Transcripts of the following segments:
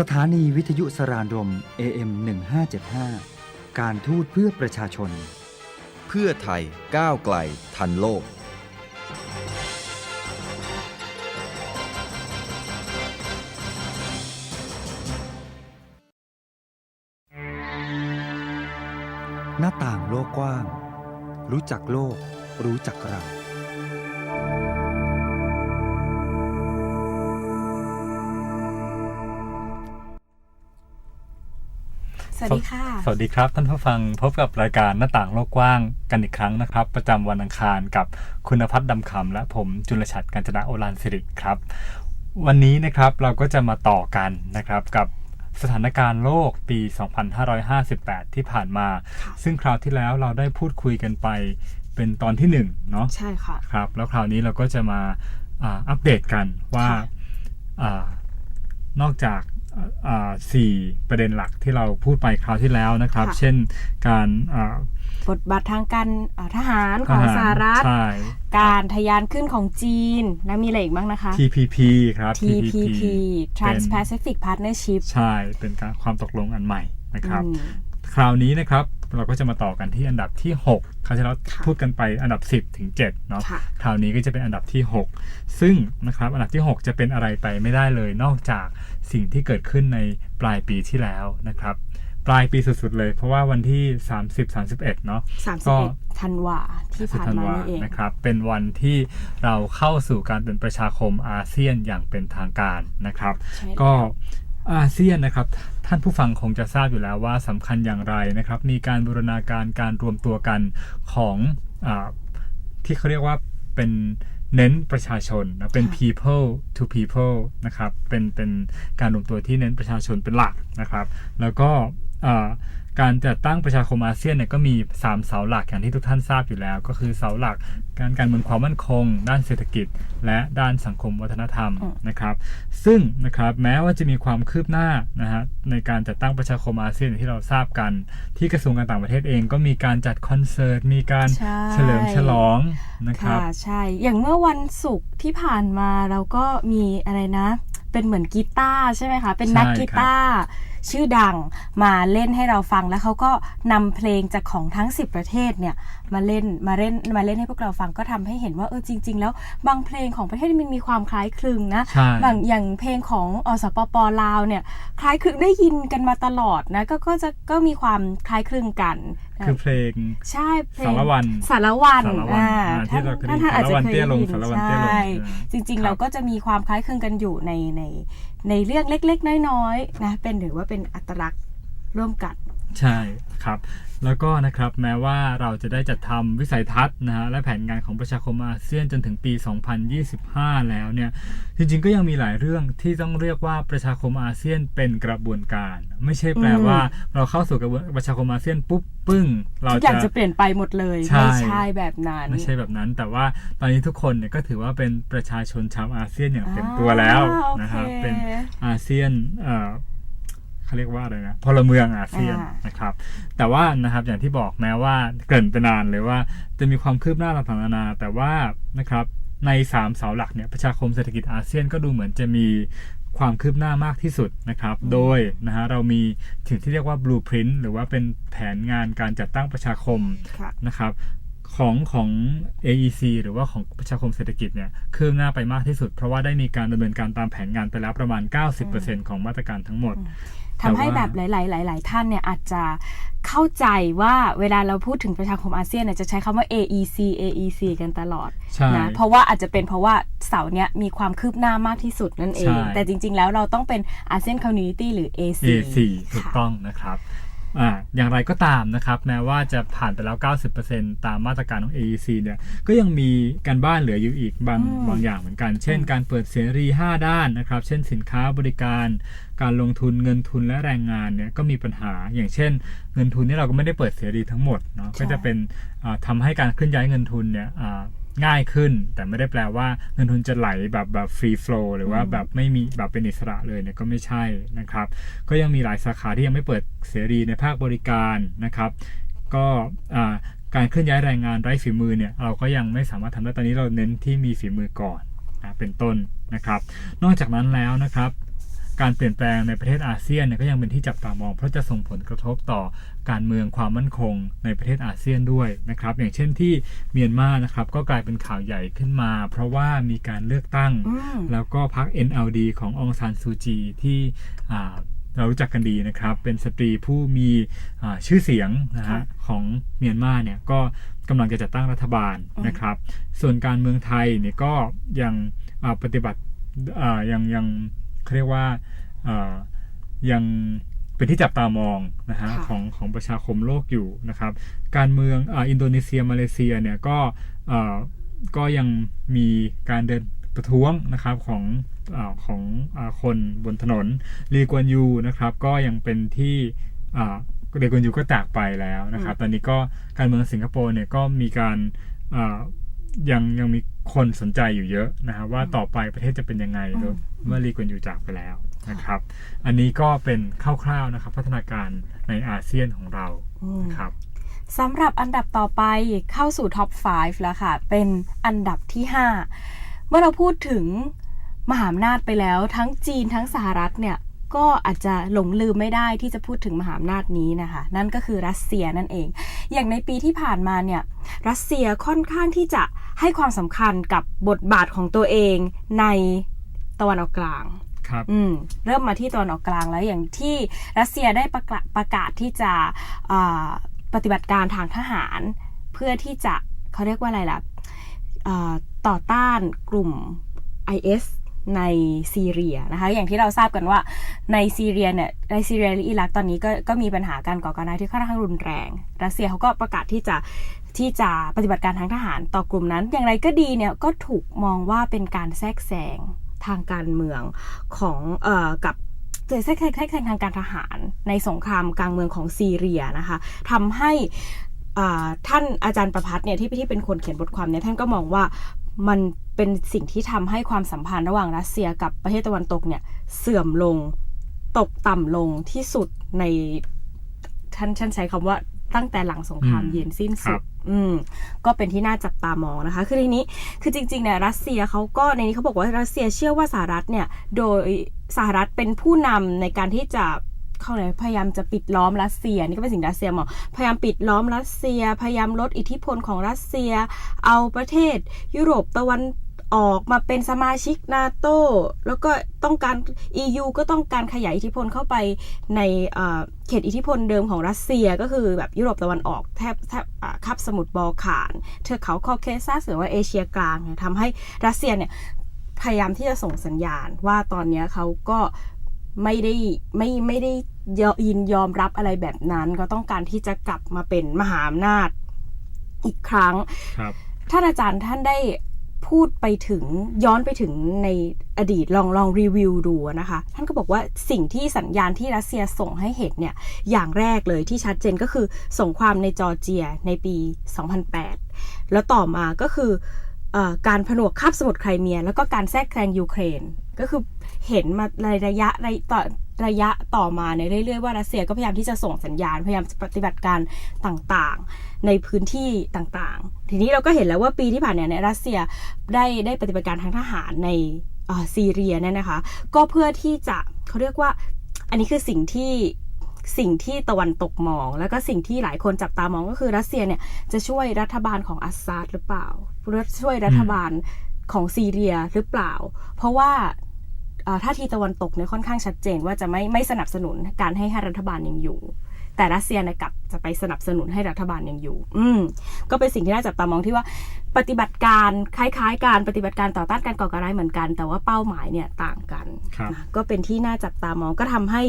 สถานีวิทยุสรานรม AM 1575 การทูตเพื่อประชาชน เพื่อไทยก้าวไกลทันโลก หน้าต่างโลกกว้าง รู้จักโลก รู้จักเรา วัสดีค่ะ สวัสดีครับ ท่านผู้ฟังพบกับรายการหน้าต่างโลกกว้างกันอีกครั้งนะครับ ประจำวันอังคารกับคุณพัฒน์ดำคำและผมจุลชัดกัญจนะโอรานสิริครับ วันนี้นะครับเราก็จะมาต่อกันนะครับกับสถานการณ์โลกปี 2558 ที่ผ่านมา ซึ่งคราวที่แล้วเราได้พูดคุยกันไปเป็นตอนที่หนึ่งเนาะใช่ค่ะครับ แล้วคราวนี้เราก็จะมาอาอัปเดตกันว่าค่ะอานอกจากอ่าอ่า สี่ประเด็นหลักที่เราพูดไปคราวที่แล้วนะครับค่ะเช่นการอ่าบทบาททางการอ่าทหารของทหารสหรัฐใช่การทะยานขึ้นของจีน และมีอะไรอีกบ้างนะคะ TPP ครับ TPP Trans-Pacific Partnership ใช่ เป็นการความตกลงอันใหม่นะครับอืมคราวนี้นะครับ เราก็จะมาต่อกันที่อันดับที่6คราวที่เราค่ะพูดกันไปอันดับ 10 ถึง7เนาะค่ะคราวนี้ก็จะเป็นอันดับที่ 6 ซึ่งนะครับอันดับที่ 6 จะเป็นอะไรไปไม่ได้เลย นอกจากสิ่งที่เกิดขึ้นในปลายปีที่แล้วนะครับปลายปีสุดๆเลย เพราะว่าวันที่ 30-31 เนาะก็31ธันวาที่ผ่านธันมาวานี่เองนะครับ เป็นวันที่เราเข้าสู่การเป็นประชาคมอาเซียนอย่างเป็นทางการนะครับใช่ก็อาเซียนนะครับ ท่านผู้ฟังคงจะทราบอยู่แล้วว่าสำคัญอย่างไรนะครับ มีการบูรณาการการรวมตัวกันของอาที่เขาเรียกว่าเป็นเน้นประชาชนนะเป็นค่ะ people to people นะครับ เป็นเป็นการรวมตัวที่เน้นประชาชนเป็นหลักนะครับ แล้วก็อ่า การจัดตั้งประชาคมอาเซียนเนี่ยก็มี 3 เสาหลักอย่างที่ทุกท่านทราบอยู่แล้ว ก็คือเสาหลักการการเมืองความมั่นคง ด้านเศรษฐกิจ และด้านสังคมวัฒนธรรมอืมนะครับ ซึ่งนะครับแม้ว่าจะมีความคืบหน้านะฮะในการจัดตั้งประชาคมอาเซียนอย่างที่เราทราบกัน ที่กระทรวงการต่างประเทศเองก็มีการจัดคอนเสิร์ตมีการใช่เฉลิมฉลองนะครับค่ะใช่อย่างเมื่อวันศุกร์ที่ผ่านมาเราก็มีอะไรนะ เป็นเหมือนกีตาร์ใช่ไหมคะเป็นนักใช่กีตาร์ ชื่อดังมาเล่นให้เราฟังแล้วเขาก็นำเพลงจากของทั้ง 10 ประเทศเนี่ยมาเล่นมาเล่นมาเล่นให้พวกเราฟังก็ทำให้เห็นว่าเออจริง ๆ แล้วบางเพลงของประเทศมันมีความคล้ายคลึงนะใช่บางอย่างเพลงของอสปปลาวเนี่ยคล้ายคลึงได้ยินกันมาตลอดนะก็ก็จะก็มีความคล้ายคลึงกันคือเพลงใช่เพลงสารวัตรสารวันสารวัตรอ่าอ่าที่เราเคยได้ยินท่านอาจจะสารวัตรเคยเตี้ยลงได้ยินสารวัตรเตี้ยลงใช่อ่าจริงครับๆเราก็จะมีความคล้ายคลึงกันอยู่ในใน ในเรื่องเล็กๆ น้อยๆนะเป็นหรือว่าเป็นอัตลักษณ์ร่วมกัน ใช่ครับ แล้วก็นะครับแม้ว่าเราจะได้จัดทำวิสัยทัศน์นะฮะและแผนงานของประชาคมอาเซียนจนถึงปี 2025 แล้วเนี่ยจริงๆก็ยังมีหลายเรื่องที่ต้องเรียกว่าประชาคมอาเซียนเป็นกระบวนการ ไม่ใช่แปลอืมว่าเราเข้าสู่กระบวนประชาคมอาเซียนปุ๊บปึ้ง เราทุกอย่างจะจะเปลี่ยนไปหมดเลยใช่ไม่ใช่แบบนั้นไม่ใช่แบบนั้น แต่ว่าตอนนี้ทุกคนเนี่ยก็ถือว่าเป็นประชาชนชาวอาเซียนอย่างเต็มตัวแล้วอ่าโอเคนะครับเป็นอาเซียนเอ่อ เขาเรียกว่าอะไรนะพลเมืองอาเซียนอ่านนะครับ แต่ว่านะครับอย่างที่บอกแม้ว่าเกริ่นไปนานเลยว่าจะมีความคืบหน้าต่างๆนานา แต่ว่านะครับในสามเสาหลักเนี่ยประชาคมเศรษฐกิจอาเซียนก็ดูเหมือนจะมีความคืบหน้ามากที่สุดนะครับ โดยนะฮะเรามีถึงที่เรียกว่า blueprint หรือว่าเป็นแผนงานการจัดตั้งประชาคมค่ะนะครับของของ AEC หรือว่าของประชาคมเศรษฐกิจเนี่ยคืบหน้าไปมากที่สุด เพราะว่าได้มีการดำเนินการตามแผนงานไปแล้วประมาณ 90%ของมาตรการทั้งหมด ทำให้แต่ว่าแบบหลายๆหลายๆท่านเนี่ยอาจจะเข้าใจว่าเวลาเราพูดถึงประชาคมอาเซียนเนี่ยจะใช้คำว่า AEC AEC กันตลอดใช่นะเพราะว่าอาจจะเป็นเพราะว่าเสาเนี้ยมีความคืบหน้ามากที่สุดนั่นเองใช่แต่จริง ๆ แล้วเราต้องเป็นอาเซียนคอมมูนิตี้หรือ AC AC ถูกค่ะต้องนะครับ อ่าอย่างไรก็ตามนะครับ แม้ว่าจะผ่านไปแล้ว 90%ตามมาตรการของ AEC เนี่ยก็ยังมีการบ้านเหลืออยู่อีกบางอืมบางอย่างเหมือนกัน เช่น การเปิดเสรี 5 ด้านนะครับ เช่นสินค้าบริการ การลงทุนเงินทุนและแรงงานเนี่ยก็มีปัญหาอย่างเช่น เงินทุนนี่เราก็ไม่ได้เปิดเสรีทั้งหมดเนาะใช่ก็จะเป็นอ่าทำให้การเคลื่อนย้ายเงินทุนเนี่ยอ่า ง่ายขึ้น แต่ไม่ได้แปลว่าเงินทุนจะไหลแบบแบบฟรีโฟลหรือว่าแบบไม่มีแบบเป็นอิสระเลยเนี่ยก็ไม่ใช่นะครับ ก็ยังมีหลายสาขาที่ยังไม่เปิดเสรีในภาคบริการนะครับ ก็อ่าการเคลื่อนย้ายแรงงานไร้ฝีมือเนี่ยเราก็ยังไม่สามารถทำได้ตอนนี้เราเน้นที่มีฝีมือก่อนนะเป็นต้นนะครับ นอกจากนั้นแล้วนะครับ การเปลี่ยนแปลงในประเทศอาเซียนเนี่ยก็ยังเป็นที่จับตามอง เพราะจะส่งผลกระทบต่อการเมืองความมั่นคงในประเทศอาเซียนด้วยนะครับ อย่างเช่นที่เมียนมานะครับก็กลายเป็นข่าวใหญ่ขึ้นมา เพราะว่ามีการเลือกตั้งอืมแล้วก็พรรค NLD ขององซานซูจีที่อ่าเรารู้จักกันดีนะครับ เป็นสตรีผู้มีอ่าชื่อเสียงนะฮะของเมียนมาเนี่ยก็กำลังจะจัดตั้งรัฐบาลนะครับ ส่วนการเมืองไทยเนี่ยก็ยังอ่าปฏิบัติอ่ายังยัง เขาเรียกว่าอ่ายังเป็นที่จับตามองนะฮะค่ะของของประชาคมโลกอยู่นะครับ การเมืองอาอินโดนีเซียมาเลเซียเนี่ยก็อ่าก็ยังมีการเดินประท้วงนะครับของอาของอาคนบนถนนลีกวนยูนะครับ ก็ยังเป็นที่อ่าลีกวนยูก็จากไปแล้วนะครับ ตอนนี้ก็การเมืองสิงคโปร์เนี่ยก็มีการอ่ายังยังมี คนสนใจอยู่เยอะนะครับว่าต่อไปประเทศจะเป็นยังไงโดยเมื่อลีกวนยูจากไปแล้วนะครับ อันนี้ก็เป็นคร่าวๆนะครับ พัฒนาการในอาเซียนของเราอืมครับสำหรับอันดับต่อไปเข้าสู่ท็อป 5 แล้วค่ะ เป็นอันดับที่ 5 เมื่อเราพูดถึงมหาอำนาจไปแล้ว ทั้งจีนทั้งสหรัฐเนี่ย ก็อาจจะหลงลืมไม่ได้ที่จะพูดถึงมหาอำนาจนี้นะคะ นั่นก็คือรัสเซียนั่นเอง อย่างในปีที่ผ่านมาเนี่ยรัสเซียค่อนข้างที่จะให้ความสำคัญกับบทบาทของตัวเองในตะวันออกกลางครับอืมเริ่มมาที่ตะวันออกกลางแล้วอย่างที่รัสเซียได้ประกาศประกาศที่จะอ่าปฏิบัติการทางทหาร เพื่อที่จะเขาเรียกว่าอะไรล่ะอ่าต่อต้านกลุ่ม IS ในซีเรียนะคะ อย่างที่เราทราบกันว่าในซีเรียเนี่ยในซีเรียและอิรักตอนนี้ก็ก็มีปัญหาการก่อการร้ายที่ค่อนข้างรุนแรง รัสเซียเขาก็ประกาศที่จะที่จะปฏิบัติการทางทหารต่อกลุ่มนั้น อย่างไรก็ดีเนี่ยก็ถูกมองว่าเป็นการแทรกแซงทางการเมืองของเอ่อกับแทรกแทรกแทรกแซงทางการทหารในสงครามกลางเมืองของซีเรียนะคะทำให้อ่าท่านอาจารย์ประพัฒน์เนี่ยที่ที่เป็นคนเขียนบทความเนี่ยท่านก็มองว่า มันเป็นสิ่งที่ทำให้ความสัมพันธ์ระหว่างรัสเซียกับประเทศตะวันตกเนี่ยเสื่อมลงตกต่ำลงที่สุดในท่านท่านใช้คำว่าตั้งแต่หลังสงครามอืมเย็นสิ้นครัสุดบอืม ก็เป็นที่น่าจับตามองนะคะ คือทีนี้ คือจริงๆเนี่ยรัสเซียเขาก็ในนี้เขาบอกว่ารัสเซียเชื่อว่าสหรัฐเนี่ย โดยสหรัฐเป็นผู้นำในการที่จะ เขาเลยพยายามจะปิดล้อมรัสเซียนี่ก็เป็นสิ่งที่รัสเซียมองพยายามปิดล้อมรัสเซีย พยายามลดอิทธิพลของรัสเซีย เอาประเทศ ยุโรปตะวันออกมาเป็นสมาชิกนาโตแล้วก็ต้องการ EU ก็ต้องการขยายอิทธิพลเข้าไปในเขตอิทธิพลเดิมของรัสเซียก็คือแบบยุโรปตะวันออกแทบแทบคาบสมุทรบอลข่าน เทือกเขาคอเคซัสหรือว่าเอเชียกลางทำให้รัสเซียเนี่ยพยายามที่จะส่งสัญญาณว่าตอนนี้เขาก็ ไม่ได้ไม่ไม่ได้ยินยอมรับอะไรแบบนั้น ก็ต้องการที่จะกลับมาเป็นมหาอำนาจอีกครั้งครับท่านอาจารย์ท่านได้พูดไปถึงย้อนไปถึงในอดีตลองลองรีวิวดูนะคะ ท่านก็บอกว่าสิ่งที่สัญญาณที่รัสเซียส่งให้เห็นเนี่ยอย่างแรกเลยที่ชัดเจนก็คือสงครามในจอร์เจียในปี 2008 แล้วต่อมาก็คือเออ การผนวกคาบสมุทรไครเมีย แล้วก็การแทรกแซงยูเครน ก็คือเห็นมาระยะในต่อระยะต่อมาในเรื่อยๆว่ารัสเซียก็พยายามที่จะส่งสัญญาณ พยายามจะปฏิบัติการต่างๆ ในพื้นที่ต่างๆ ทีนี้เราก็เห็นแล้วว่าปีที่ผ่านเนี่ยในรัสเซียได้ได้ปฏิบัติการทางทหารในซีเรียเนี่ยนะคะ ก็เพื่อที่จะเขาเรียกว่าอันนี้คือสิ่งที่ สิ่งที่ตะวันตกมอง แล้วก็สิ่งที่หลายคนจับตามองก็คือรัสเซียเนี่ยจะช่วยรัฐบาลของอัสซาดหรือเปล่าหรือช่วยรัฐบาลของซีเรียหรือเปล่า เพราะว่าเอ่อท่าทีตะวันตกเนี่ยค่อนข้างชัดเจนว่าจะไม่ไม่สนับสนุนการให้ให้รัฐบาลยังอยู่ แต่รัสเซียเนี่ยกลับจะไปสนับสนุนให้รัฐบาลยังอยู่ อืมก็เป็นสิ่งที่น่าจับตามองที่ว่าปฏิบัติการคล้ายๆ การปฏิบัติการต่อต้านการก่อการร้ายเหมือนกัน แต่ว่าเป้าหมายเนี่ยต่างกันครับนะก็เป็นที่น่าจับตามองก็ทำให้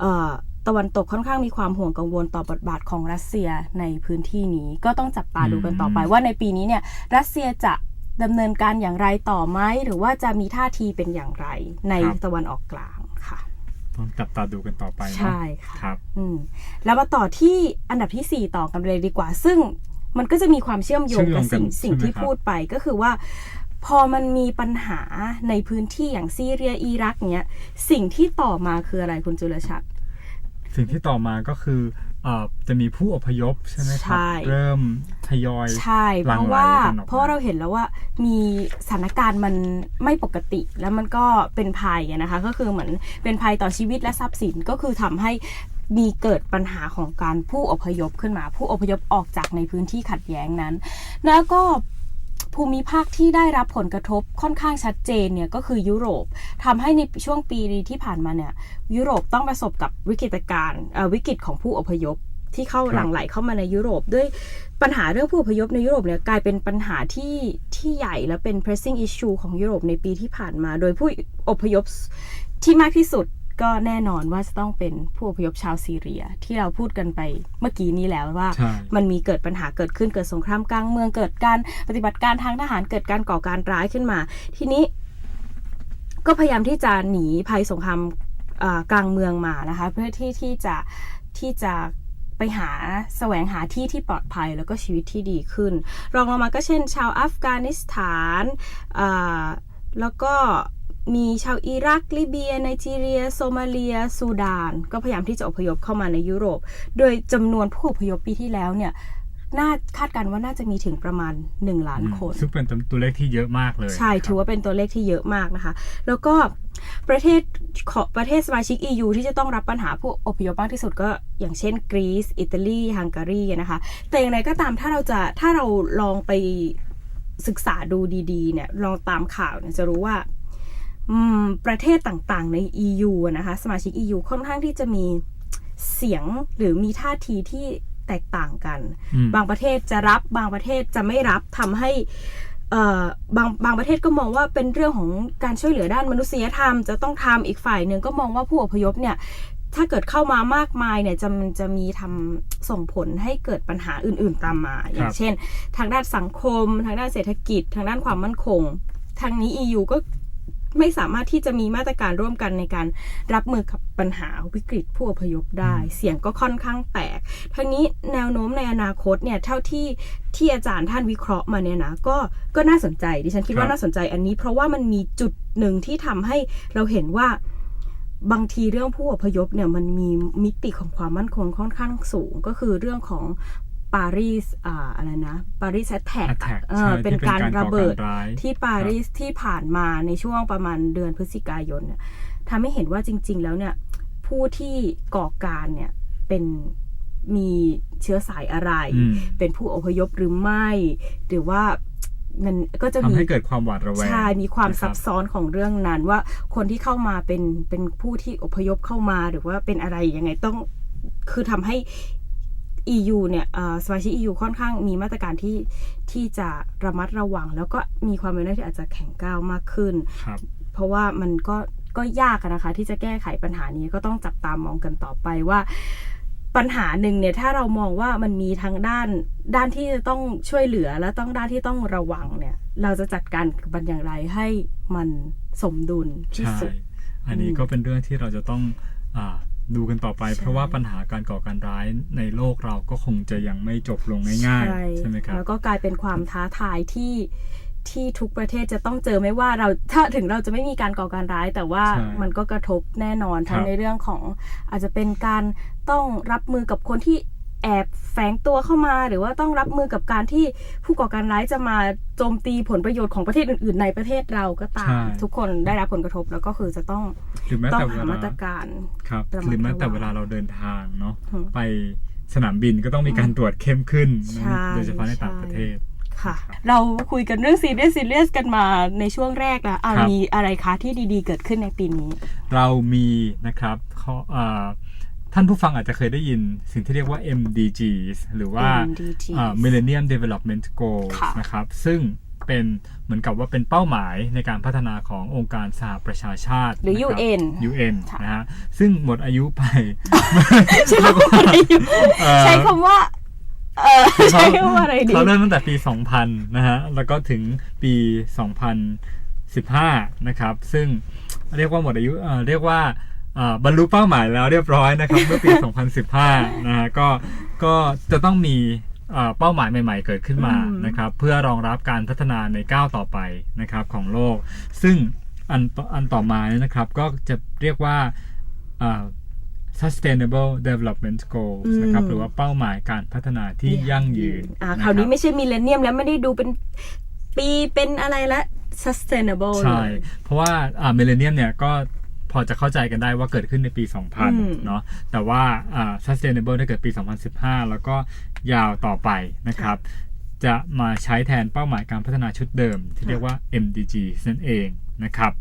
เอ่อ ตะวันตกค่อนข้างมีความห่วงกังวลต่อบทบาทของรัสเซียในพื้นที่นี้ ก็ต้องจับตาดูกันต่อไปว่าในปีนี้เนี่ยรัสเซียจะดำเนินการอย่างไรต่อไหมหรือว่าจะมีท่าทีเป็นอย่างไรในตะวันออกกลางค่ะต้องจับตาดูกันต่อไปเนอะใช่ค่ะครับอืมแล้วมาต่อที่อันดับที่ 4 ต่อกันเลยดีกว่า ซึ่งมันก็จะมีความเชื่อมโยงกับสิ่งเชื่สิ่องมโยงกันที่ใช่ไหมครับพูดไปก็คือว่า พอมันมีปัญหาในพื้นที่อย่างซีเรียอิรักเนี้ยสิ่งที่ต่อมาคืออะไรคุณจุลชัด สิ่งที่ต่อมาก็คือเอ่อจะมีผู้อพยพใช่ไหมครัใช่เริ่มทยอยใช่หลั่เพงราะไหลว่ากันออกมาเพราะว่าเราเห็นแล้วว่ามีสถานการณ์มันไม่ปกติแล้วมันก็เป็นภัยอะนะคะก็คือเหมือนเป็นภัยต่อชีวิตและทรัพย์สินก็คือทำให้มีเกิดปัญหาของการผู้อพยพขึ้นมา ผู้อพยพออกจากในพื้นที่ขัดแย้งนั้น แล้วก็ ภูมิภาคที่ได้รับผลกระทบค่อนข้างชัดเจนเนี่ยก็คือยุโรปทำให้ในช่วงปีที่ผ่านมาเนี่ยยุโรปต้องประสบกับวิกฤตการณ์วิกฤตของผู้อพยพที่เข้าหลั่งไหลเข้ามาในยุโรป ด้วยปัญหาเรื่องผู้อพยพในยุโรปเนี่ยกลายเป็นปัญหาที่ที่ใหญ่และเป็น pressing issue ของยุโรปในปีที่ผ่านมา โดยผู้อพยพที่มากที่สุด ก็แน่นอนว่าจะต้องเป็นผู้อพยพชาวซีเรีย ที่เราพูดกันไปเมื่อกี้นี้แล้วว่าใช่มันมีเกิดปัญหาเกิดขึ้นเกิดสงครามกลางเมืองเกิดการปฏิบัติการทางทหารเกิดการก่อการร้ายขึ้นมา ทีนี้ ก็พยายามที่จะหนีภัยสงครามอ่ากลางเมืองมานะคะ เพื่อที่ที่จะที่จะไปหาแสวงหาที่ที่ปลอดภัยแล้วก็ชีวิตที่ดีขึ้น รองลงมาก็เช่น ชาวอัฟกานิสถานอ่าแล้วก็ มีชาวอิรัก ลิเบียไนจีเรีย โซมาเลีย ซูดาน ก็พยายามที่จะอพยพเข้ามาในยุโรป โดยจำนวนผู้อพยพปีที่แล้วเนี่ยน่าคาดการณ์ว่าน่าจะมีถึงประมาณ 1 ล้านคน ซึ่งเป็นตัวเลขที่เยอะมากเลย ใช่ถือว่าเป็นตัวเลขที่เยอะมากนะคะ แล้วก็ประเทศขอประเทศสมาชิก EU ที่จะต้องรับปัญหาผู้อพยพมากที่สุดก็อย่างเช่นกรีซอิตาลีฮังการีนะคะ แต่อย่างไรก็ตามถ้าเราจะถ้าเราลองไปศึกษาดูดีๆเนี่ยลองตามข่าวเนี่ยจะรู้ว่าอืม ประเทศต่างๆ ใน EU อะนะคะสมาชิก EU ค่อนข้างที่จะมีเสียงหรือมีท่าทีที่แตกต่างกันอืมบางประเทศจะรับบางประเทศจะไม่รับทำให้เอ่อบางบางประเทศก็มองว่าเป็นเรื่องของการช่วยเหลือด้านมนุษยธรรม จะต้องทำอีกฝ่ายหนึ่งก็มองว่าผู้อพยพเนี่ยถ้าเกิดเข้ามามากมายเนี่ยจะมันจะมีทำส่งผลให้เกิดปัญหาอื่น ๆตามมา อย่างเช่น ทางด้านสังคม ทางด้านเศรษฐกิจ ทางด้านความมั่นคงทางนี้ EU ก็ ไม่สามารถที่จะมีมาตรการร่วมกันในการรับมือกับปัญหาวิกฤตผู้อพยพได้ เสียงก็ค่อนข้างแตกทั้งนี้แนวโน้มในอนาคตเนี่ยเท่าที่ที่อาจารย์ท่านวิเคราะห์มาเนี่ยนะก็ก็น่าสนใจดิฉันคิดครัว่าบน่าสนใจอันนี้ เพราะว่ามันมีจุดหนึ่งที่ทำให้เราเห็นว่าบางทีเรื่องผู้อพยพเนี่ยมันมีมิติของความมั่นคงค่อนข้างสูง ก็คือเรื่องของ ปารีสอ่าอะไรนะปารีสแอตแทก attack เอใช่อเป็นที่การระเบิดก่อร้ายที่ปารีสที่ผ่านมาในช่วงประมาณเดือนพฤศจิกายนเนี่ยทำให้เห็นว่าจริง ๆ แล้วเนี่ยผู้ที่ก่อการเนี่ยเป็นมีเชื้อสายอะไรอืมเป็นผู้อพยพหรือไม่ หรือว่ามันก็จะทำมีให้เกิดความหวาดระแวงใช่มีความนะรับซับซ้อนของเรื่องนั้น ว่าคนที่เข้ามาเป็นเป็นผู้ที่อพยพเข้ามาหรือว่าเป็นอะไรยังไงต้องคือทำให้ EU เนี่ยเอ่อสมาชิก EU ค่อนข้างมีมาตรการที่ที่จะระมัดระวัง แล้วก็มีความเป็นไปได้ที่อาจจะแข็งก้าวมากขึ้นครับเพราะว่ามันก็ก็ยากอะนะคะ ที่จะแก้ไขปัญหานี้ก็ต้องจับตามมองกันต่อไปว่าปัญหาหนึ่งเนี่ยถ้าเรามองว่ามันมีทั้งด้านด้านที่จะต้องช่วยเหลือและต้องด้านที่ต้องระวังเนี่ย เราจะจัดการกับมันอย่างไรให้มันสมดุลที่ใช่สุด อันนี้ก็เป็นเรื่องที่เราจะต้องอา ดูกันต่อไปใช่เพราะว่าปัญหาการก่อการร้ายในโลกเราก็คงจะยังไม่จบลงง่ายๆใช่ไหมครับแล้วก็กลายเป็นความท้าทายที่ที่ทุกประเทศจะต้องเจอไม่ว่าเราถ้าถึงเราจะไม่มีการก่อการร้าย แต่ว่าใช่มันก็กระทบแน่นอนทั้คงรับในเรื่องของอาจจะเป็นการต้องรับมือกับคนที่ แอบแฝงตัวเข้ามา หรือว่าต้องรับมือกับการที่ผู้ก่อการร้ายจะมาโจมตีผลประโยชน์ของประเทศอื่น ๆ ในประเทศเราก็ตาม ใช่ ทุกคนได้รับผลกระทบแล้วก็คือจะต้องหรือแม้ต้องแต่เวหาลามาตรการ ครับระมัดหรือแม้แต่ระวังเวลาเราเดินทางเนาะอืมไปสนามบินก็ต้องมีการตรวจเข้มขึ้น ใช่โดยเฉพาะในต่างใช่ประเทศ ค่ะครับเราคุยกันเรื่องซีเรียสซีเรียสกันมาในช่วงแรกแล้วอะครับ มีอะไรคะที่ดีๆ เกิดขึ้นในปีนี้ เรามีนะครับเขาอ่า ท่านผู้ฟังอาจจะเคยได้ยินสิ่งที่เรียกว่า MDGs หรือว่า MDGs อ่า Millennium Development Goals ค่ะนะครับ ซึ่งเป็นเหมือนกับว่าเป็นเป้าหมายในการพัฒนาขององค์การสหประชาชาติ หรือนะคบ UN UN ค่ะนะฮะซึ่งหมดอายุไป ใช้คำว่าอะไรอยู่เอ่อใช้คำว่าเออใช้คำว่าอะไรดีเขาเริ่มตั้งแต่ปี 2000 นะฮะ แล้วก็ถึงปี 2015 นะครับ ซึ่งเรียกว่าหมดอายุเอ่อเรียกว่าเอ่อ บรรลุเป้าหมายแล้วเรียบร้อยนะครับเมื่อปี 2015 นะฮะก็ก็จะต้องมีเอ่อเป้าหมายใหม่ ๆ เกิดขึ้นมาอืมนะครับ เพื่อรองรับการพัฒนาในก้าวต่อไปนะครับของโลก ซึ่งอันต่ออันต่อมาเนี่ยนะครับ ก็จะเรียกว่าเอ่อ sustainable development goals นะครับอืมหรือว่าเป้าหมายการพัฒนาที่ยั่งยืนอ่าะคราวนี้บไม่ใช่มิเลเนียมแล้วไม่ได้ดูเป็นปีเป็นอะไรละ sustainable ใช่เลยเพราะว่าอ่ามิเลเนียมเนี่ยก็ พอจะเข้าใจกันได้ว่าเกิดขึ้นในปีอืม2000 เนาะแต่ว่าอ่า sustainable ได้เกิดปี 2015 แล้วก็ยาวต่อไปนะครับ จะมาใช้แทนเป้าหมายการพัฒนาชุดเดิม ที่เรียกว่า MDG นั่นเองนะครับ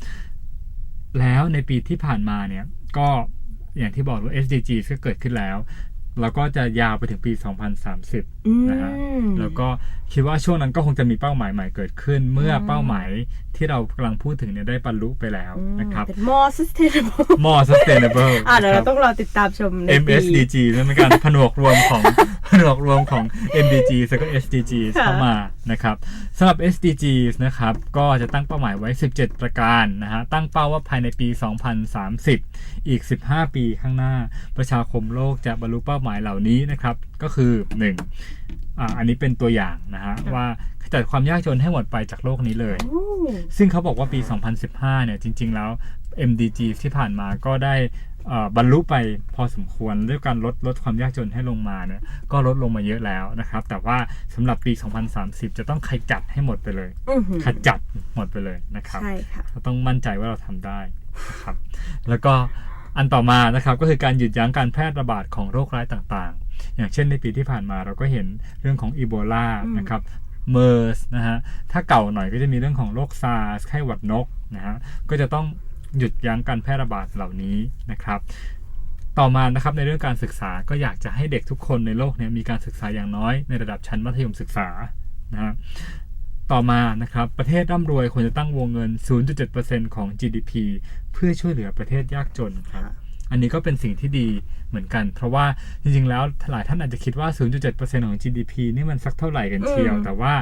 แล้วในปีที่ผ่านมาเนี่ยก็อย่างที่บอกว่า SDG ก็เกิดขึ้นแล้ว แล้วก็จะยาวไปถึงปี 2030อืมนะฮะ แล้วก็คิดว่าช่วงนั้นก็คงจะมีเป้าหมายใหม่เกิดขึ้น เมื่อเป้าหมายที่เรากำลังพูดถึงเนี่ยได้บรรลุไปแล้วอืมนะครับเป็น more sustainable more sustainable อ่าเดี๋ยวนะคเรารับต้องรอติดตามชมในปี MSDG นั่นเป็นการผนวกรวมของ ผนวกรวมของ MDG แล้วก็ SDG ค่ะเข้ามานะครับสำหรับ SDG นะครับก็จะตั้งเป้าหมายไว้ 17 ประการนะฮะตั้งเป้าว่าภายในปี 2030 อีก 15 ปีข้างหน้า ประชาคมโลกจะบรรลุเป้าหมายเหล่านี้นะครับก็คือ 1. อ่าอันนี้เป็นตัวอย่างนะฮะว่าขจัดความยากจนให้หมดไปจากโลกนี้เลยโอ้ซึ่งเขาบอกว่าปี 2015 เนี่ยจริง ๆ แล้ว MDG ที่ผ่านมาก็ได้เอ่อ บรรลุไปพอสมควรด้วยการลดลดความยากจนให้ลงมาเนี่ยก็ลดลงมาเยอะแล้วนะครับ แต่ว่าสำหรับปี 2030 จะต้องขจัดให้หมดไปเลยอื้อหือขจัดหมดไปเลยนะครับใช่ค่ะเราต้องมั่นใจว่าเราทำได้นะครับแล้วก็อันต่อมานะครับก็คือการหยุดยั้งการแพร่ระบาดของโรคร้ายต่างๆ อย่างเช่นในปีที่ผ่านมาเราก็เห็นเรื่องของอีโบลาอืมนะครับเมอร์สนะฮะถ้าเก่าหน่อยก็จะมีเรื่องของโรคซาร์สไข้หวัดนกนะฮะก็จะต้อง หยุดยั้งการแพร่ระบาดเหล่านี้นะครับ ต่อมานะครับในเรื่องการศึกษาก็อยากจะให้เด็กทุกคนในโลกเนี้มีการศึกษาอย่างน้อยในระดับชั้นมัธยมศึกษานะฮะต่อมานะครับประเทศร่ำรวยควรจะตั้งวงเงิน 0.7%ของ GDP เพื่อช่วยเหลือประเทศยากจนครับ อันนี้ก็เป็นสิ่งที่ดีเหมือนกัน เพราะว่าจริงๆ แล้วหลายท่านอาจจะคิดว่า 0.7%ของ GDP นี่มันสักเท่าไหร่กันเชียวอืมแต่ว่า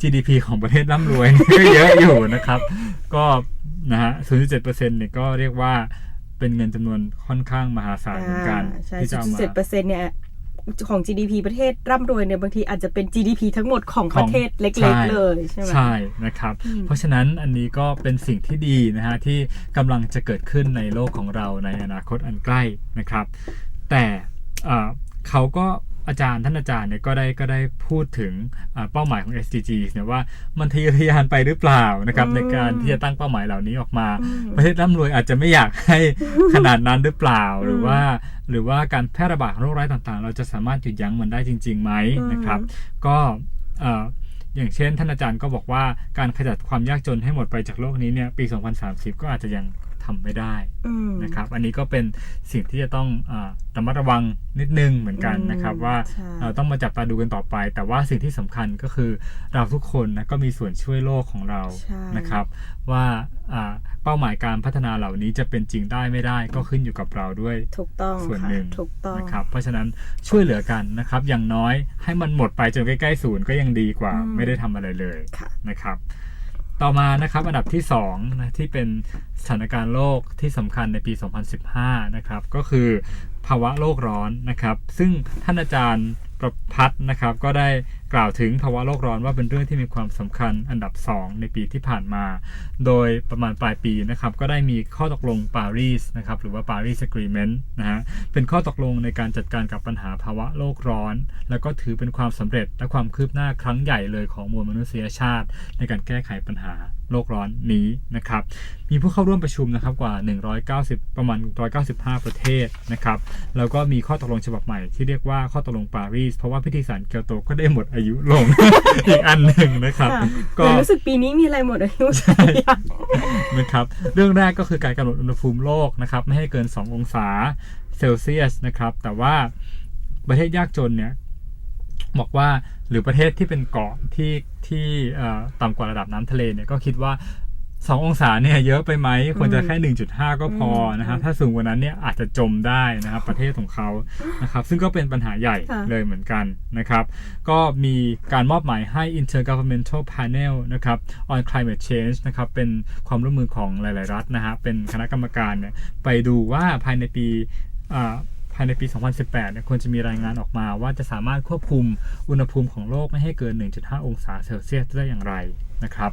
GDP ของประเทศร่ำรวยนี่ก็เยอะอยู่นะครับ ก็นะฮะ 0.7%เนี่ยก็เรียกว่าเป็นเงินจำนวนค่อนข้างมหาศาลเหมือนกันอ่าใช่ที่จะเอามาเจ็ดเปอร์เซ็นต์เนี่ย ของ GDP ประเทศร่ำรวยเนี่ยบางทีอาจจะเป็น GDP ทั้งหมดของประเทศเล็กใช่ๆเลยใช่ไหมใช่นะครับอืมเพราะฉะนั้นอันนี้ก็เป็นสิ่งที่ดีนะฮะที่กำลังจะเกิดขึ้นในโลกของเราในอนาคตอันใกล้นะครับ แต่เอ่อเขาก็ อาจารย์ท่านอาจารย์เนี่ยก็ได้ก็ได้พูดถึงอ่าเป้าหมายของ SDGs เนี่ยว่ามันทะเยอทะยานไปหรือเปล่านะครับอืมในการที่จะตั้งเป้าหมายเหล่านี้ออกมาอืมประเทศร่ำรวยอาจจะไม่อยากให้ขนาดนั้นหรือเปล่าอืมหรือว่า หรือว่าการแพร่ระบาดของโรคร้ายต่างๆ เราจะสามารถหยุดยั้งมันได้จริงๆไหมอืมนะครับ ก็เอ่ออย่างเช่น ท่านอาจารย์ก็บอกว่าการขจัดความยากจนให้หมดไปจากโลกนี้เนี่ยปี 2030 ก็อาจจะยัง ทำไม่ได้อืมนะครับ อันนี้ก็เป็นสิ่งที่จะต้องเออระมัดระวังนิดนึงเหมือนกันนะครับอืมว่าใช่เอ่อต้องมาจับตาดูกันต่อไป แต่ว่าสิ่งที่สำคัญก็คือเราทุกคนนะก็มีส่วนช่วยโลกของเราใช่นะครับว่าอ่าเป้าหมายการพัฒนาเหล่านี้จะเป็นจริงได้ไม่ได้ก็ขึ้นอยู่กับเราด้วยถูกต้องส่วนค่ะหนึ่งถูกต้องนะครับ เพราะฉะนั้นช่วยเหลือกันนะครับ อย่างน้อยให้มันหมดไปจนใกล้ๆศูนย์ก็ยังดีกว่าอืมไม่ได้ทำอะไรเลยค่ะนะครับ ต่อมานะครับอันดับที่2นะที่เป็นสถานการณ์โลกที่สำคัญในปี 2015 นะครับก็คือภาวะโลกร้อนนะครับ ซึ่งท่านอาจารย์ประพัฒน์นะครับก็ได้ กล่าวถึงภาวะโลกร้อนว่าเป็นเรื่องที่มีความสำคัญอันดับ 2 ในปีที่ผ่านมา โดยประมาณปลายปีนะครับก็ได้มีข้อตกลงปารีสนะครับหรือว่า Paris Agreement นะฮะเป็นข้อตกลงในการจัดการกับปัญหาภาวะโลกร้อน แล้วก็ถือเป็นความสำเร็จและความคืบหน้าครั้งใหญ่เลยของมวลมนุษยชาติ ในการแก้ไขปัญหาโลกร้อนนี้นะครับมีผู้เข้าร่วมประชุมนะครับกว่า 190 ประมาณ 195 ประเทศนะครับแล้วก็มีข้อตกลงฉบับใหม่ที่เรียกว่าข้อตกลงปารีสเพราะว่าพิธีสารเกียวโตก็ได้หมดอายุลง อีกอันหนึ่งนะครับค่ะก็แต่รู้สึกปีนี้มีอะไรหมดอายุนะครับ เรื่องแรกก็คือการกำหนดอุณหภูมิโลกนะครับไม่ให้เกิน 2 องศาเซลเซียสนะครับ แต่ว่าประเทศยากจนเนี่ยบอกว่าหรือประเทศที่เป็นเกาะที่ที่เอ่อต่ำกว่าระดับน้ำทะเลเนี่ยก็คิดว่า 2องศาเนี่ยเยอะไปไหมควรจะแค่1.5ก็พอนะฮะอืมถ้าสูงกว่านั้นเนี่ยอาจจะจมได้นะครับประเทศของเขานะครับซึ่งก็เป็นปัญหาใหญ่ค่ะเลยเหมือนกันนะครับ ก็มีการมอบหมายให้ Intergovernmental Panel นะครับ on Climate Change นะครับเป็นความร่วมมือของหลาย ๆ รัฐนะฮะเป็นคณะกรรมการเนี่ยไปดูว่าภายในปีอ่าภายในปี 2018เนี่ยควรจะมีรายงานออกมาว่าจะสามารถควบคุมอุณหภูมิของโลกไม่ให้เกิน 1.5 องศาเซลเซียสได้อย่างไร นะครับ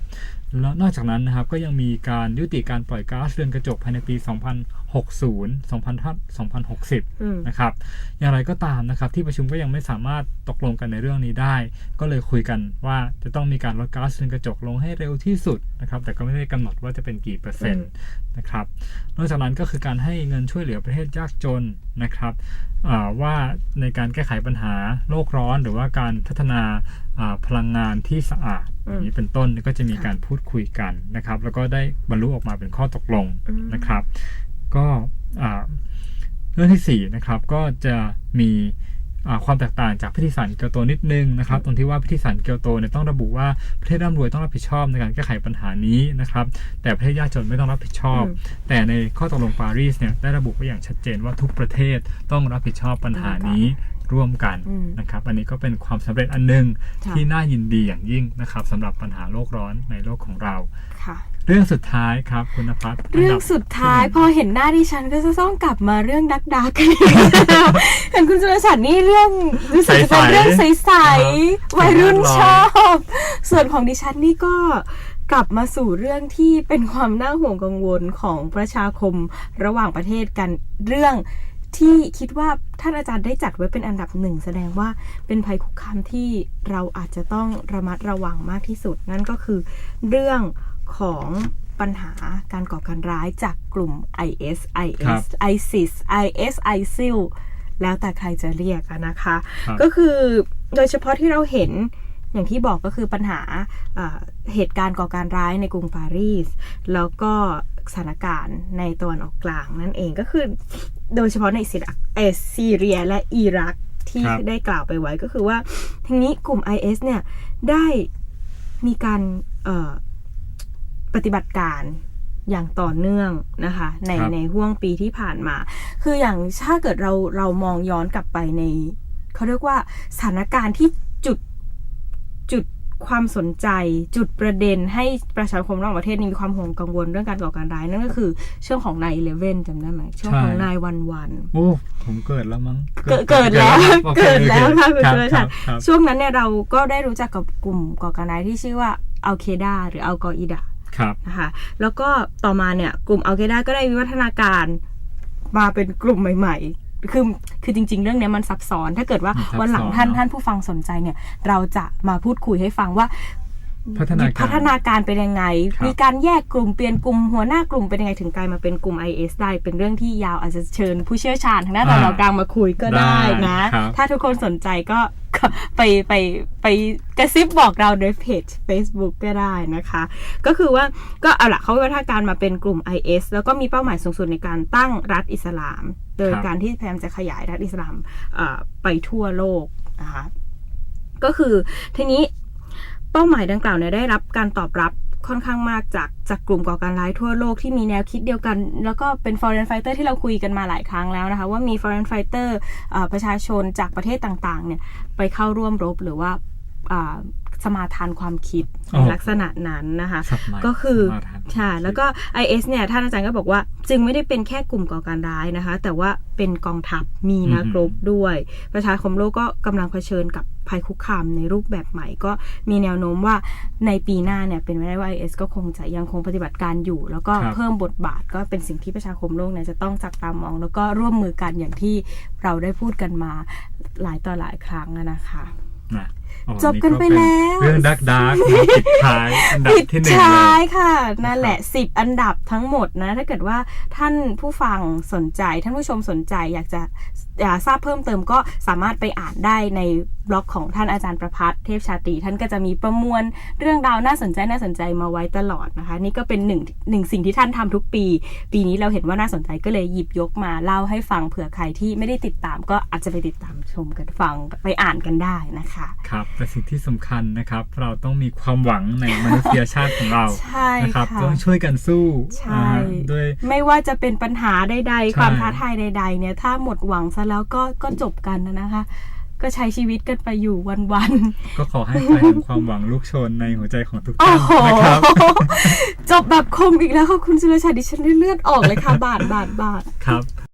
แล้วนอกจากนั้นนะครับก็ยังมีการยุติการปล่อยก๊าซเรือนกระจกภายในปี 2060 2060อืมนะครับ อย่างไรก็ตามนะครับ ที่ประชุมก็ยังไม่สามารถตกลงกันในเรื่องนี้ได้ ก็เลยคุยกันว่าจะต้องมีการลดก๊าซเรือนกระจกลงให้เร็วที่สุดนะครับ แต่ก็ไม่ได้กำหนดว่าจะเป็นกี่เปอร์เซ็นต์นะครับ นอกจากนั้นก็คือการให้เงินช่วยเหลือประเทศยากจนนะครับอ่า ว่าในการแก้ไขปัญหาโลกร้อนหรือว่าการพัฒนาอ่าพลังงานที่สะอาดอืมอย่างนี้เป็นต้นก็จะมีค่ะการพูดคุยกันนะครับ แล้วก็ได้บรรลุออกมาเป็นข้อตกลงอืมนะครับ ก็อ่าเรื่องที่สี่นะครับก็จะมีอ่า ความแตกต่างจากพิธีสันเกียวโตนิดนึงนะครับ ตรงที่ว่าพิธีสันเกียวโตเนี่ยต้องระบุว่าประเทศร่ำรวยต้องรับผิดชอบในการแก้ไขปัญหานี้นะครับ แต่ประเทศยากจนไม่ต้องรับผิดชอบอืมแต่ในข้อตกลงปารีสเนี่ยได้ระบุไว้อย่างชัดเจนว่าทุกประเทศต้องรับผิดชอบปัญหานี้ร่วมกันอืมนะครับ อันนี้ก็เป็นความสำเร็จอันหนึงค่ะที่น่ายินดีอย่างยิ่งนะครับสำหรับปัญหาโลกร้อนในโลกของเราค่ะ เรื่องสุดท้ายครับคุณนภัสเรื่องสุดท้ายพอเห็นหน้าดิฉันก็จะต้องกลับมาเรื่องดักดักกันอีกแล้วเห็นคุณจุลชัดนี่เรื่องรู้สึกจะเป็นเรื่องใสๆวัยรุ่นชอบ ส่วนของดิฉันนี่ก็กลับมาสู่เรื่องที่เป็นความน่าห่วงกังวลของประชาคมระหว่างประเทศกันเรื่องที่คิดว่าท่านอาจารย์ได้จัดไว้เป็นอันดับหนึ่งแสดงว่าเป็นภัยคุกคามที่เราอาจจะต้องระมัดระวังมากที่สุด นั่นก็คือเรื่อง ของปัญหาการก่อการร้ายจากกลุ่ม IS ครั IS บ ISIS IS ISIL แล้วแต่ใครจะเรียกอะนะคะครับก็คือโดยเฉพาะที่เราเห็นอย่างที่บอกก็คือปัญหาเอ่อเหตุการณ์ก่อการร้ายในกรุงปารีส แล้วก็สถานการณ์ในตะวันออกกลางนั่นเองก็คือ โดยเฉพาะในซีรักเออซีเรียและอิรักที่ครับได้กล่าวไปไว้ก็คือว่าทีนี้กลุ่ม IS เนี่ยได้มีการเอ่อ ปฏิบัติการอย่างต่อเนื่องนะคะ ในครับในห่วงปีที่ผ่านมา คืออย่างถ้าเกิดเราเรามองย้อนกลับไปในเขาเรียกว่าสถานการณ์ที่จุดจุดความสนใจจุดประเด็นให้ประชาคมระหว่างประเทศนี้มีความห่วงกังวลเรื่องการก่อการร้าย นั่นก็คือช่วงของนายเลเว่นจำได้ไหมช่วงของใช่นายวันวันโอ้ผมเกิดแล้วมั้งเกิดเกิดแล้วโอคเกิดแล้วค่ะคุณรับจุลชัดครับช่วงนั้นเนี่ยเราก็ได้รู้จักกับกลุ่มก่อการร้ายที่ชื่อว่าอัลเคดาหรืออัลกออิดะครับ นะคะแล้วก็ต่อมาเนี่ยกลุ่มอัลเกดาก็ได้วิวัฒนาการมาเป็นกลุ่มใหม่ ๆ คือคือจริง ๆ เรื่องเนี้ยมันซับซ้อน ถ้าเกิดว่ามันซับซ้อนวันหลังท่านเนอะท่านผู้ฟังสนใจเนี่ย เราจะมาพูดคุยให้ฟังว่าพัฒนาการพัฒนาการเป็นยังไงครับมีการแยกกลุ่มเปลี่ยนกลุ่มหัวหน้ากลุ่มเป็นยังไงถึงกลายมาเป็นกลุ่ม IS ได้ เป็นเรื่องที่ยาวอาจจะเชิญผู้เชี่ยวชาญทางด้านตะวันออกกลางมาคุยก็ได้นะได้ครับถ้าทุกคนสนใจก็ก็ไปไปไปกระซิบบอกเราในเพจ Facebook ก็ได้นะคะ ก็คือว่าก็เอาละเขาวิวัฒนาการมาเป็นกลุ่ม IS แล้วก็มีเป้าหมายสูงสุดในการตั้งรัฐอิสลาม โดยครับการที่พยายามจะขยายรัฐอิสลามเอ่อไปทั่วโลกนะคะก็คือทีนี้เป้าหมายดังกล่าวเนี่ยได้รับการตอบรับ ค่อนข้างมากจากจากกลุ่มก่อการร้ายทั่วโลกที่มีแนวคิดเดียวกัน แล้วก็เป็น foreign fighter ที่เราคุยกันมาหลายครั้งแล้วนะคะ ว่ามี foreign fighter เอ่อประชาชนจากประเทศต่างๆเนี่ยไปเข้าร่วมรบหรือว่าอ่าสมาทานความคิดอ๋ในอลักษณะนั้นนะคะศัพท์ใหม่ก็คือสมาทานใช่แล้วก็ IS เนี่ยท่านอาจารย์ก็บอกว่า จึงไม่ได้เป็นแค่กลุ่มก่อการร้ายนะคะ แต่ว่าเป็นกองทัพมีนักรบด้วย ประชาคมโลกก็กำลังเผชิญกับ ภัยคุกคามในรูปแบบใหม่ก็มีแนวโน้มว่าในปีหน้าเนี่ยเป็นไปได้ว่า IS ก็คงจะยังคงปฏิบัติการอยู่ แล้วก็ครับเพิ่มบทบาทก็เป็นสิ่งที่ประชาคมโลกเนี่ยจะต้องจับตามอง แล้วก็ร่วมมือกันอย่างที่เราได้พูดกันมาหลายต่อหลายครั้งอะนะคะนะโอ้จบกันไปแล้วเรื่องดักดักปิดท้ายอันดับปิดที่หนึ่งเลท้ายยค่ะนั่นแหละ10อันดับทั้งหมดนะ ถ้าเกิดว่าท่านผู้ฟังสนใจท่านผู้ชมสนใจอยากจะอยาก ทราบเพิ่มเติมก็สามารถไปอ่านได้ในบล็อกของท่านอาจารย์ประพัฒน์เทพชาตรีท่านก็จะมีประมวลเรื่องราวน่าสนใจน่าสนใจมาไว้ตลอดนะคะ นี่ก็เป็นหนึ่งหนึ่งสิ่งที่ท่านทำทุกปี ปีนี้เราเห็นว่าน่าสนใจก็เลยหยิบยกมาเล่าให้ฟังเผื่อใครที่ไม่ได้ติดตามก็อาจจะไปติดตามชมกันฟังไปอ่านกันได้นะคะครับแต่สิ่งที่สำคัญนะครับ เราต้องมีความหวังในมนุษยชาติของเราใช่นะครับค่ะต้องช่วยกันสู้ใช่อ่าด้วยไม่ว่าจะเป็นปัญหาใดใช่ๆความท้าทายใดๆเนี่ยถ้าหมดหวังซะแล้วก็ก็จบกันนะนะคะ ก็ใช้ชีวิตกันไปอยู่วันก็ขอให้ไฟแห่งความหวังลุกโชนในหัวใจของทุกๆโอ้ท่านโหนะครับจบแบบคมอีกแล้วค่ะคุณสุรชัยดิฉันได้เลือดออกเลยค่ะบาดบาดบาดครับ